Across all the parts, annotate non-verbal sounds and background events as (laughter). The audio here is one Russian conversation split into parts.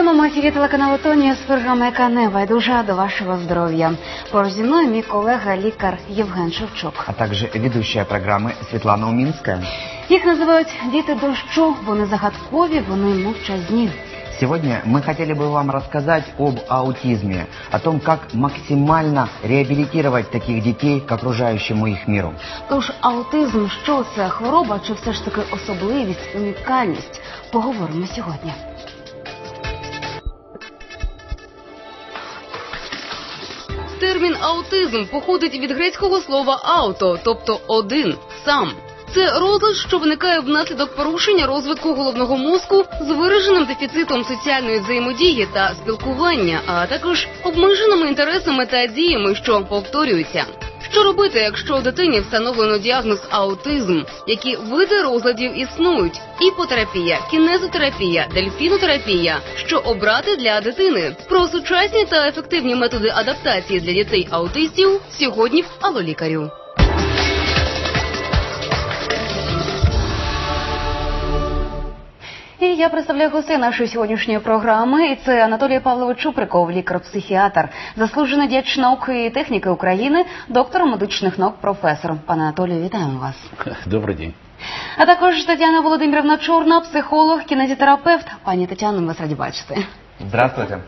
прямому ефірі телеканалу Тонія з програми яка не байдужа до вашого здоров'я. Поруч зі мною мій колега лікар Євген Шевчук. а также ведущая программы Светлана Уминская. Їх називають діти дощу. Вони загадкові, вони мовчазні. Сегодня мы хотели бы вам рассказать об аутизме, о том, как максимально реабилитировать таких детей к окружающему их миру. Тож аутизм, що це хвороба, чи все ж таки особливість, унікальність? Поговоримо сьогодні. Термін аутизм походить від грецького слова ауто, тобто один сам. Це розлад, що виникає внаслідок порушення розвитку головного мозку з вираженим дефіцитом соціальної взаємодії та спілкування, а також обмеженими інтересами та діями, що повторюються. Що робити, якщо дитині встановлено діагноз аутизм? Які види розладів існують? Іпотерапія, кінезотерапія, дельфінотерапія. Що обрати для дитини? Про сучасні та ефективні методи адаптації для дітей аутистів сьогодні в Алло І я представляю гостей нашої сьогоднішньої програми. І це Анатолій Павлович Чуприков, лікар-психіатр, заслужений діяч науки і техніки України, доктор медичних наук, професор. Пане Анатолію, вітаємо вас. (laughs) Добрий день. А також Тетяна Володимирівна Чорна, психолог, кінезітерапевт. Пані Тетяно, ми вас раді бачити. Здравствуйте.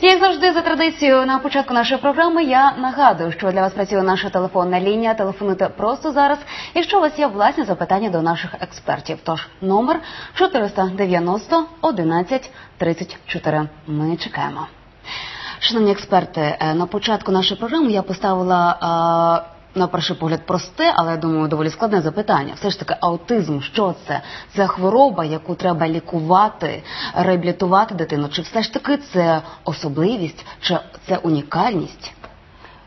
Як завжди, за традицією на початку нашої програми я нагадую, що для вас працює наша телефонна лінія. Телефонуйте просто зараз. Якщо у вас є власні запитання до наших експертів, тож номер 490 11 34. Ми чекаємо. Шановні експерти, е, на початку нашої програми я поставила. е, На перший погляд просте, але я думаю, доволі складне запитання. Все ж таки, аутизм, що це? Це хвороба, яку треба лікувати, реабілітувати дитину? Чи все ж таки це особливість, чи це унікальність?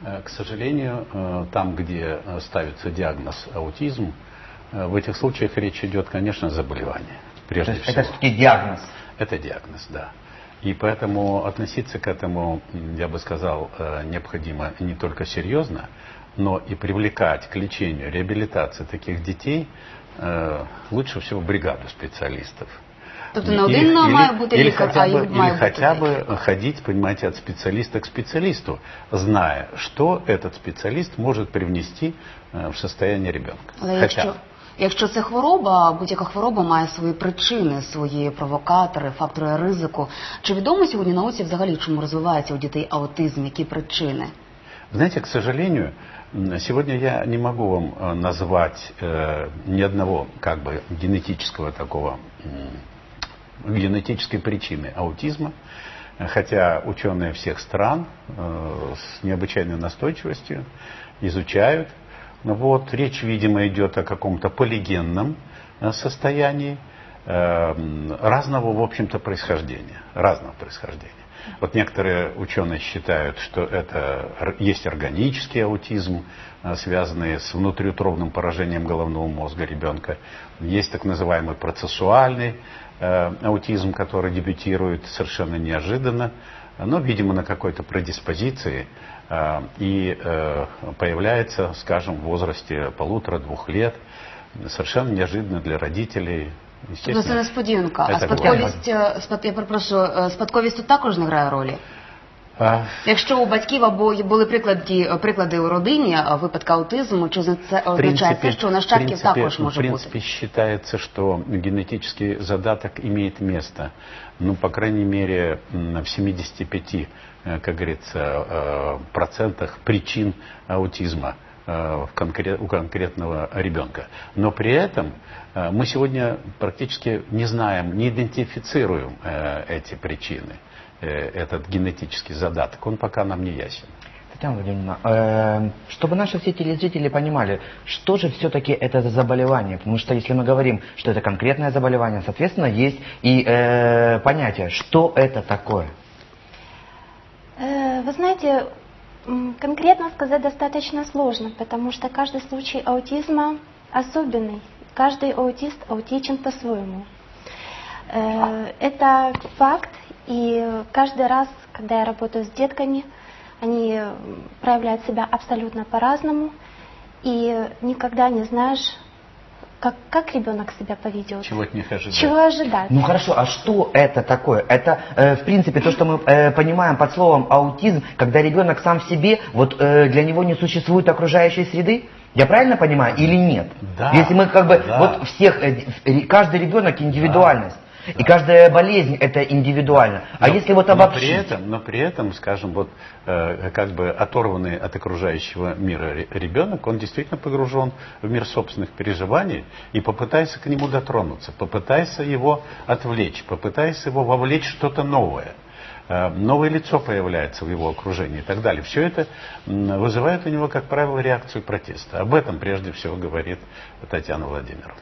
Э, К сожалению, э, там, где э, ставится диагноз аутизм, э, в этих случаях речь идет, конечно, о заболевании. То Прежде есть всего. это все-таки диагноз. Это диагноз, да. И поэтому относиться к этому, м, я бы сказал, э, необходимо не только серьезно, но и привлекать к лечению, реабилитации таких детей э, лучше всего бригаду специалистов. Тобто не один має бути или лікар, хотя а бы, їх має или бути хотя декілька. бы ходить, понимаете, от специалиста к специалисту, зная, что этот специалист может привнести э, в состояние ребенка. Але Хотя якщо, бы. якщо це хвороба, будь-яка хвороба має свої причини, свої провокатори, фактори ризику. Чи відомо сьогодні науці взагалі, чому розвивається у дітей аутизм, які причини? Знаете, к сожалению, м, сегодня я не могу вам э, назвать э, ни одного как бы генетического такого генетической причины аутизма, хотя ученые всех стран э, с необычайной настойчивостью изучают. Ну Вот, речь, видимо, идет о каком-то полигенном состоянии разного, в общем-то, происхождения. Разного происхождения. Вот некоторые ученые считают, что это есть органический аутизм, э, связанный с внутриутробным поражением головного мозга ребенка. Есть так называемый процессуальный э, аутизм, который дебютирует совершенно неожиданно, но, видимо, на какой-то предиспозиции э, и э, появляется, скажем, в возрасте полутора-двух лет, совершенно неожиданно для родителей. Тобто це Естественно, несподіванка. А це спадковість, е, спад- я перепрошую, е, спадковість тут також не грає ролі. а, Якщо у батьків або й були приклади, приклади у родині е, випадка аутизму, чи це В означає це, що у нащадків принципе, також в може принципе, бути? считается, что генетический задаток имеет место. Ну, по крайней мере, м, в 75, э, как говорится, э, процентах причин аутизма э, в конкре- у конкретного ребенка. Но при этом э, мы сегодня практически не знаем, не идентифицируем э, эти причины, э, этот генетический задаток. Он пока нам не ясен. Татьяна Владимировна, э, чтобы наши все телезрители понимали, что же все-таки это за заболевание, потому что если мы говорим, что это конкретное заболевание, соответственно, есть и э, понятие, что это такое. Э, Вы знаете, конкретно сказать достаточно сложно, потому что каждый случай аутизма особенный. Каждый аутист аутичен по-своему. Э, Это факт, и каждый раз, когда я работаю с детками, они проявляют себя абсолютно по-разному, и никогда не знаешь, как, как ребенок себя поведет, Чего от них ожидать? чего ожидать. Ну хорошо, а что это такое? Это, э, в принципе, то, что мы э, понимаем под словом аутизм, когда ребенок сам в себе, вот э, для него не существует окружающей среды? Я правильно понимаю или нет? Да, Если мы как бы, да. вот всех, э, каждый ребенок индивидуальность. И каждая болезнь это индивидуально. А Но- если вот но обобщить? при этом, но при этом, скажем, вот э, как бы оторванный от окружающего мира ре- ребенок, он действительно погружен в мир собственных переживаний и попытайся к нему дотронуться, попытайся его отвлечь, попытайся его вовлечь в что-то новое. Э, Новое лицо появляется в его окружении и так далее. Все это вызывает у него, как правило, реакцию протеста. Об этом прежде всего говорит Татьяна Владимировна.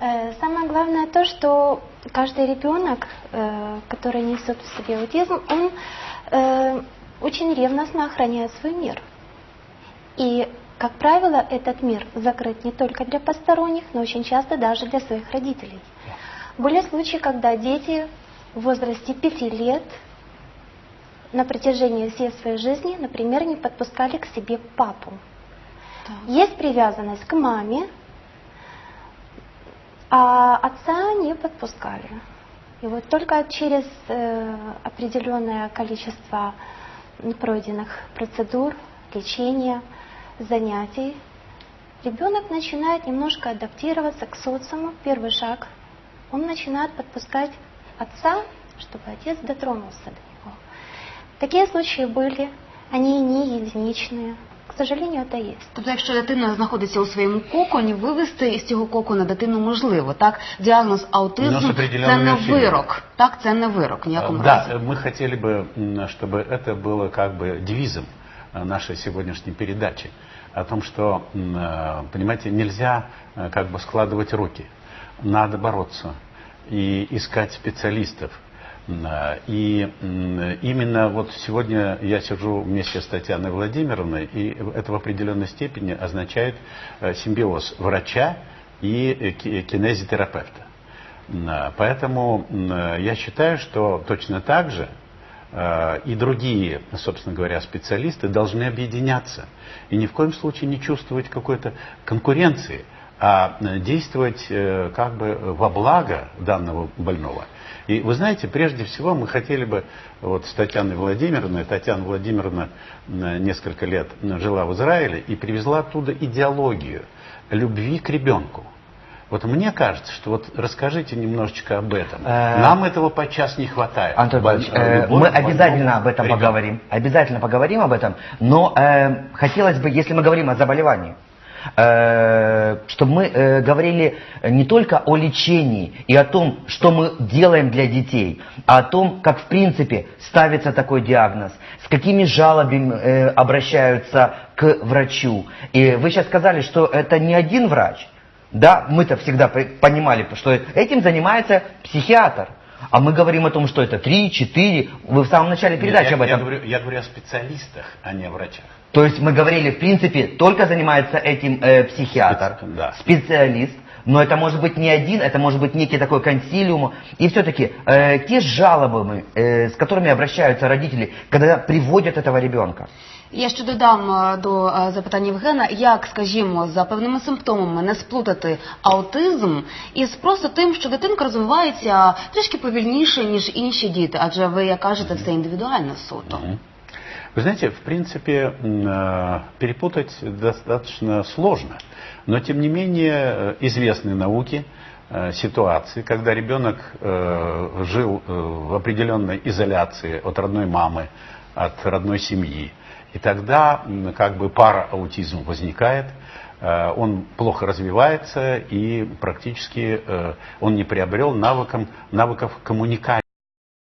Э, Самое главное то, что каждый ребенок, э, который несет в себе аутизм, он э, очень ревностно охраняет свой мир. И, как правило, этот мир закрыт не только для посторонних, но очень часто даже для своих родителей. Были случаи, когда дети в возрасте 5 лет на протяжении всей своей жизни, например, не подпускали к себе папу. Есть привязанность к маме, а отца не подпускали. И вот только через э, определенное количество пройденных процедур, лечения, занятий, ребенок начинает немножко адаптироваться к социуму. Первый шаг. Он начинает подпускать отца, чтобы отец дотронулся до него. Такие случаи были, они не единичные К сожалению, это есть. Тобто, якщо дитина знаходиться у своєму коконі, вивести із цього кокона дитину можливо. Так, діагноз Ну, аутизм з це определенними не усилиями. вирок. Так, це не вирок в ніякому Да, разі. э, мы хотели бы, м, чтобы это было как бы девизом э, нашей сегодняшней передачи. О том, что, м, э, понимаете, нельзя э, как бы складывать руки. Надо бороться и искать специалистов. Э, И именно вот сегодня я сижу вместе с Татьяной Владимировной, и это в определенной степени означает э, симбиоз врача и э, ки- кинезитерапевта. Поэтому я считаю, что точно так же и другие, собственно говоря, специалисты должны объединяться и ни в коем случае не чувствовать какой-то конкуренции, а э, действовать э, как бы во благо данного больного. И вы знаете, прежде всего мы хотели бы вот с Татьяной Владимировной, Татьяна Владимировна м, несколько лет жила в Израиле и привезла оттуда идеологию любви к ребенку. Вот мне кажется, что вот расскажите немножечко об этом. Э, Нам этого подчас не хватает. Антон Павлович, э, мы обязательно об этом ребенку. поговорим. Обязательно поговорим об этом. Но э, хотелось бы, если мы говорим о заболевании, э, чтобы мы э, говорили не только о лечении и о том, что мы делаем для детей, а о том, как в принципе ставится такой диагноз, с какими жалобами э, обращаются к врачу. И вы сейчас сказали, что это не один врач. Да, мы-то всегда понимали, что этим занимается психиатр. А мы говорим о том, что это три, четыре. Вы в самом начале Нет, передачи я, об этом. Я говорю, я говорю о специалистах, а не о врачах. То есть мы говорили, в принципе, только занимается этим э, психиатр, Спец- да. специалист. Но это может быть не один, это может быть некий такой консилиум. И все-таки э, те жалобы, э, с которыми обращаются родители, когда приводят этого ребенка. Я ще додам е, до е, запитання Євгена, як, скажімо, за певними симптомами не сплутати аутизм із просто тим, що дитинка розвивається трішки повільніше, ніж інші діти, адже ви, як кажете, це індивідуально суто. Мгм. Вы знаете, в принципе, э, перепутать достаточно сложно. Но, тем не менее, э, известны науки э, ситуации, когда ребенок жил в определенной изоляции от родной мамы, от родной семьи. И тогда как бы парааутизм возникает, э, он плохо развивается и практически он не приобрел навыком, навыков коммуникации.